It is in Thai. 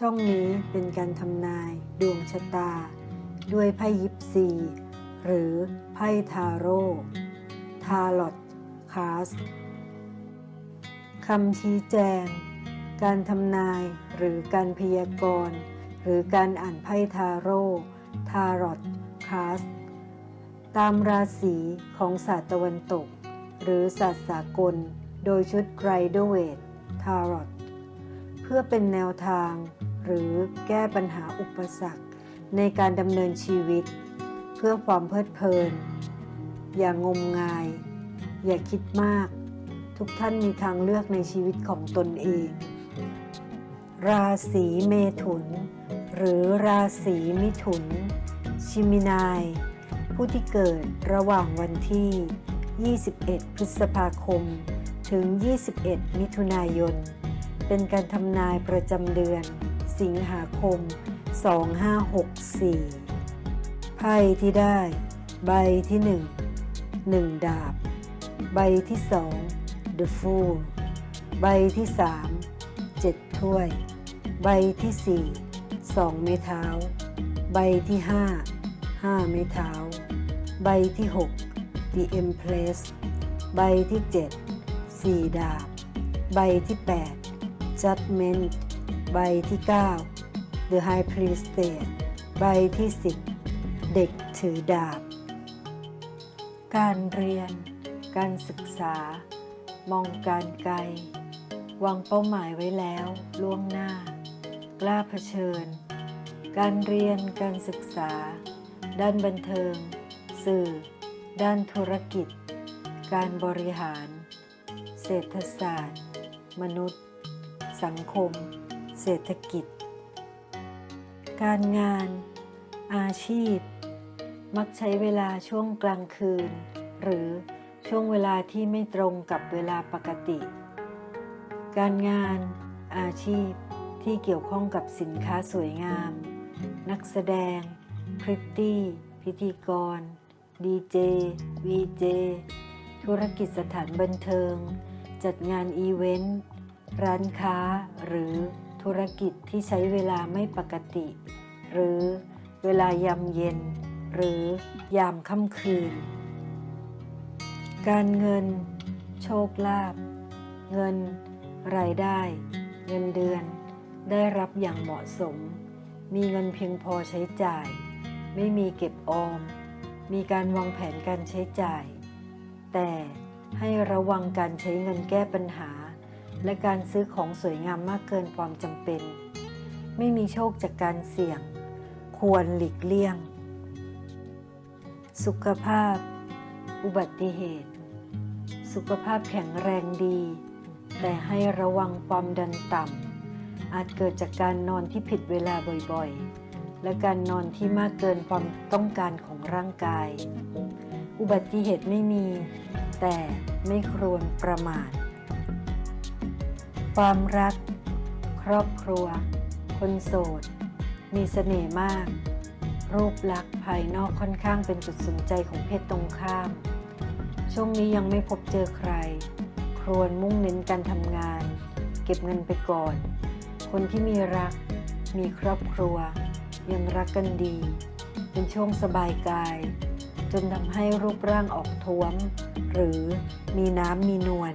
ช่องนี้เป็นการทำนายดวงชะตา ด้วยไพ่ยิปซี หรือไพ่ทาโร่ทาลอตคาสคำชี้แจง การทำนายหรือการพยากรณ์หรือการอ่านไพ่ทาโร่ทารอตคาสตามราศีของศาสตร์ตะวันตก หรือศาสตร์สากล โดยชุดไรเดเวททารอตเพื่อเป็นแนวทาง หรือแก้ปัญหาอุปสรรค ในการดำเนินชีวิต เพื่อความเพลิดเพลิน อย่างงมงาย อย่าคิดมาก ทุกท่านมีทางเลือกในชีวิตของตนเอง ราศีเมถุน หรือราศีมิถุน ชิมินาย ผู้ที่เกิดระหว่างวันที่ 21 พฤษภาคม ถึง 21 มิถุนายนเป็นการทำนายประจำเดือน สิงหาคม 2564 ไพ่ที่ได้ ใบที่ 1 1 ดาบ ใบที่ 2 The Fool ใบที่ 3 7 ถ้วย ใบที่ 4 2 ไม้เท้า ใบที่ 5 5 ไม้เท้า ใบที่ 6 The Empress ใบที่ 7 4 ดาบ ใบที่ 8 Judgment ใบที่ 9 The High Priestess ใบที่ 10 เด็กถือดาบ การเรียน การศึกษา มองการไกล วางเป้าหมายไว้แล้วล่วงหน้า กล้าเผชิญ การเรียนการศึกษา ด้านบันเทิง สื่อ ด้านธุรกิจ การบริหาร เศรษฐศาสตร์ มนุษย์ สังคม เศรษฐกิจ การงาน อาชีพ มักใช้เวลาช่วงกลางคืน หรือช่วงเวลาที่ไม่ตรงกับเวลาปกติ การงาน อาชีพที่เกี่ยวข้องกับสินค้าสวยงาม นักแสดง พริตตี้ พิธีกร ดีเจ วีเจ ธุรกิจสถานบันเทิง จัดงานอีเวนต์ ร้านค้าหรือ ธุรกิจที่ใช้เวลาไม่ปกติ หรือเวลายามเย็น หรือยามค่ำคืน การเงิน โชคลาภเงิน รายได้ เงินเดือน ได้รับอย่างเหมาะสม มีเงินเพียงพอใช้จ่าย ไม่มีเก็บออม มีการวางแผนการใช้จ่าย แต่ให้ระวังการใช้เงินแก้ปัญหา และการซื้อของสวยงามมากเกินความจำเป็น ไม่มีโชคจากการเสี่ยง ควรหลีกเลี่ยง สุขภาพ อุบัติเหตุ สุขภาพแข็งแรงดี แต่ให้ระวังความดันต่ำ อาจเกิดจากการนอนที่ผิดเวลาบ่อยๆ และการนอนที่มากเกินความต้องการของร่างกาย อุบัติเหตุไม่มี แต่ไม่ควรประมาท ความรัก ครอบครัว คนโสด มีเสน่ห์มาก รูปลักษณ์ภายนอกค่อนข้างเป็นจุดสนใจของเพศตรงข้าม ช่วงนี้ยังไม่พบเจอใคร ครวรมุ่งเน้นการทำงาน เก็บเงินไปก่อน คนที่มีรัก มีครอบครัว ยังรักกันดี เป็นช่วงสบายกาย จนทำให้รูปร่างออกท้วม หรือมีน้ำมีนวล